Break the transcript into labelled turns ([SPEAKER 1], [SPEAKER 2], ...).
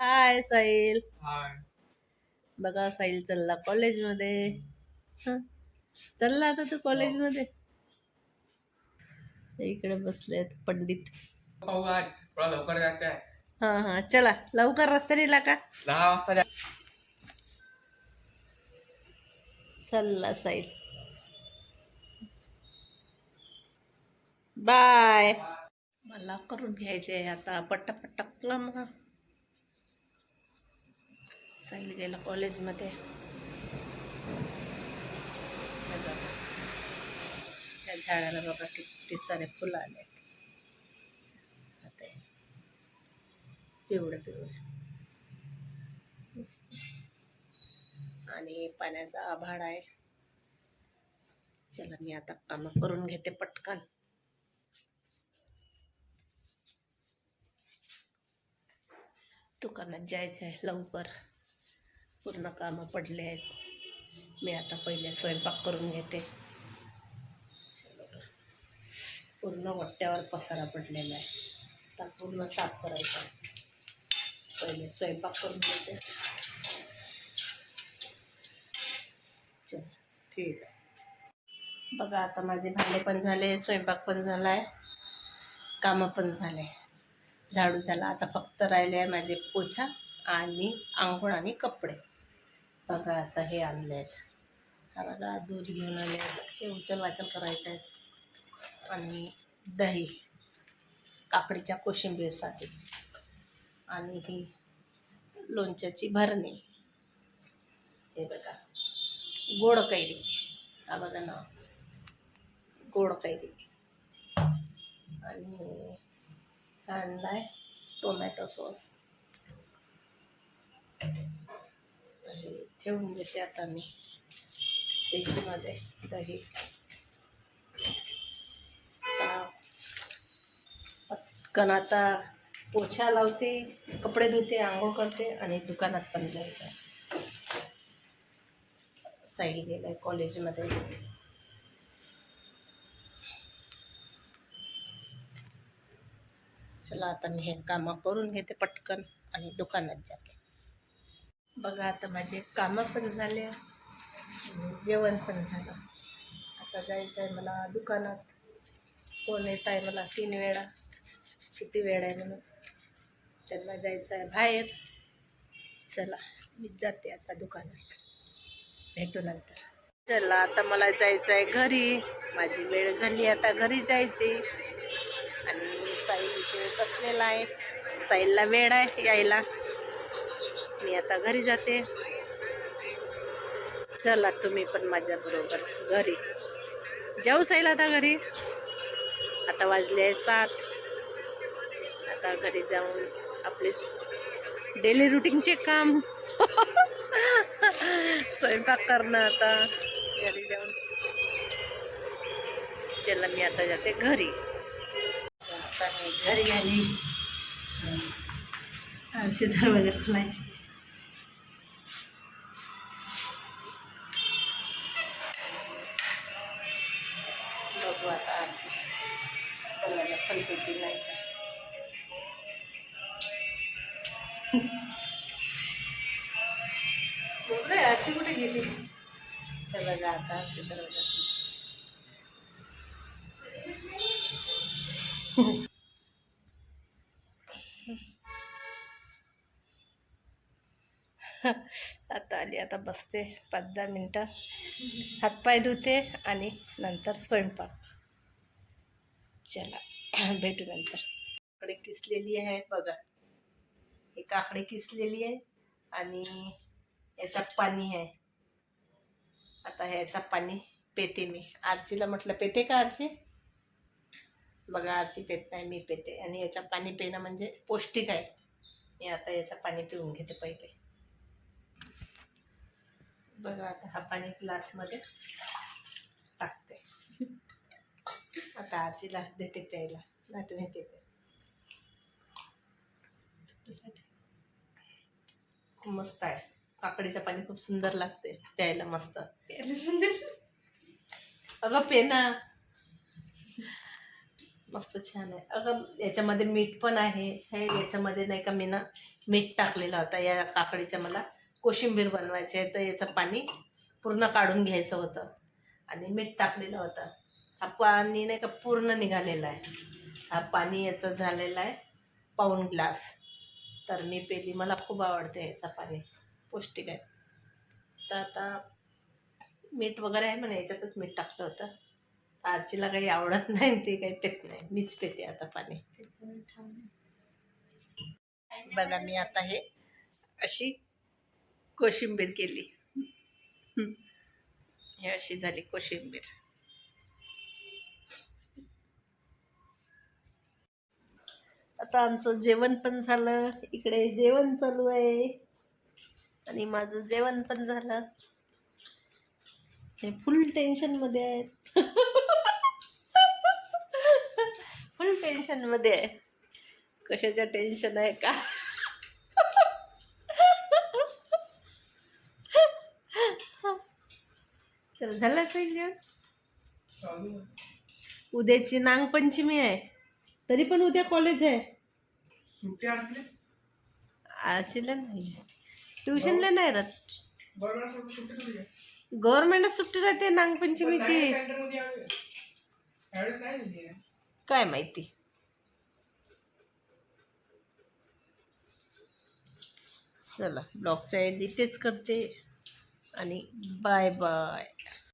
[SPEAKER 1] हाय साहिल.
[SPEAKER 2] हाय.
[SPEAKER 1] बघा साहिल चालला कॉलेजमध्ये. हं. चालला आता तू कॉलेजमध्ये? इकडे बसलेत पंडित.
[SPEAKER 2] पाहू आज. थोडा लवकर जायचं आहे.
[SPEAKER 1] हा हा. चला लवकर रस्ता लिहिला का?
[SPEAKER 2] दहा वाजता जा.
[SPEAKER 1] चालला साहिल. बाय. मला करून घ्यायचे आता. पट्टा पट्टा मग. साहिल गेला कॉलेजमध्ये. त्या झाडाला बघा किती सारे फुलं आले. आता पिवळं पिवळं. आणि पाण्याचा आभाळ आहे. चला मी आता काम करून घेते पटकन. दुकानात जायचं आहे लवकर. पूर्ण कामं पडले आहेत. मी आता पहिले स्वयंपाक करून घेते. पूर्ण वट्ट्यावर पसारा पडलेला आहे. आता पूर्ण साफ करायचा आहे. पहिले स्वयंपाक करून घेते. चल ठीक आहे. बघा आता माझे भांडे पण झाले स्वयंपाक पण झाला आहे कामं पण झाले. झाडू झाला आता फक्त राहिले आहे माझे पोछा आणि आंघोळ आणि कपडे. बघा आता हे आणले आहेत हा बघा दूध घेऊन आले हे उचल वाचल करायचं आहे. आणि दही काकडीच्या कोशिंबीरसाठी. आणि ही लोणच्याची भरणी. हे बघा गोड कैरी. हा बघा ना गोड कैरी. आणि कांदा आहे टोमॅटो सॉस. ठेवून घेते आता मी. फ्रीजमध्ये दही आता पटकन आता पोछा लावते कपडे धुते आंघोळ करते आणि दुकानात पण जायचं आहे. साईल गेलं आहे कॉलेजमध्ये. चला आता मी हे कामं करून घेते पटकन आणि दुकानात जाते. बघा आता माझे कामं पण झाले. आणि जेवण पण झालं. आता जायचं आहे मला दुकानात. कोण येत आहे मला तीन वेळा. किती वेळ आहे म्हणून. त्यांना जायचं आहे बाहेर. चला मी जाते आता दुकानात. भेटू नंतर. चला आता मला जायचं आहे घरी. माझी वेळ झाली आता घरी जायची. आणि साईल इथे बसलेला आहे. साईलला वेळ आहे यायला. मी आता घरी जाते. चला तुम्ही पण माझ्याबरोबर घरी. जाऊ साईल आता घरी. आता वाजले आहे सात. आता घरी जाऊन आपलीच डेली रुटीनचे काम. स्वयंपाक करणं आता. घरी जाऊन. चला मी आता जाते घरी. आता मी घरी आली. दरवाजा खोलायची. कुठे कुठे गेली? तर बघा आता आता आली आता बसते. पाच दहा मिनटं. हातपाय धुते आणि नंतर स्वयंपाक. चला भेटू नंतर. काकडे किसलेली आहे बघा. ही काकडी किसलेली आहे आणि याचा पाणी आहे. आता ह्याचा पाणी पेते मी. आरचीला म्हटलं पेते का आरची बघा आरची पेत नाही मी पेते. आणि याचं पाणी पिणं म्हणजे पौष्टिक आहे. मी आता याचं पाणी पिऊन घेते पहिले. बघा आता हा पाणी ग्लासमध्ये टाकते. आता आरचीला देते प्यायला नाही तुम्ही पिते. मस्त आहे. काकडीचं पाणी खूप सुंदर लागते प्यायला मस्त. अगं पेना मस्त छान आहे. अगं याच्यामध्ये मीठ पण आहे. हे याच्यामध्ये नाही का मी ना मीठ टाकलेला होता. या काकडीचं मला कोशिंबीर बनवायची आहे. तर याचं पाणी पूर्ण काढून घ्यायचं होतं. आणि मीठ टाकलेलं होतं. हा पाणी नाही का पूर्ण निघालेला आहे. हा पाणी याचं झालेलं आहे. पाऊण ग्लास. तर मी पेली. मला खूप आवडते याचं पाणी पौष्टिक आहे. तर आता मीठ वगैरे आहे म्हणे याच्यातच मीठ टाकलं होतं. तर आजीला काही आवडत नाही ते ती काही पेत नाही. मीच पेते आता पाणी. बघा मी आता हे अशी कोशिंबीर केली. हे अशी झाली कोशिंबीर. आता आमचं जेवण पण झालं. इकडे जेवण चालू आहे. आणि माझं जेवण पण झालं. हे फुल टेन्शनमध्ये आहेत. फुल टेन्शनमध्ये आहे कशाच्या टेन्शन आहे का? चल झालं जेवण. उद्याची नागपंचमी आहे. तरी पण उद्या कॉलेज आहे. आजीला नाही ट्युशनला नाही राहत. गव्हर्नमेंटला सुट्टी राहते नागपंचमीची. काय माहिती? चला ब्लॉगचा एंड इथेच करते. आणि बाय बाय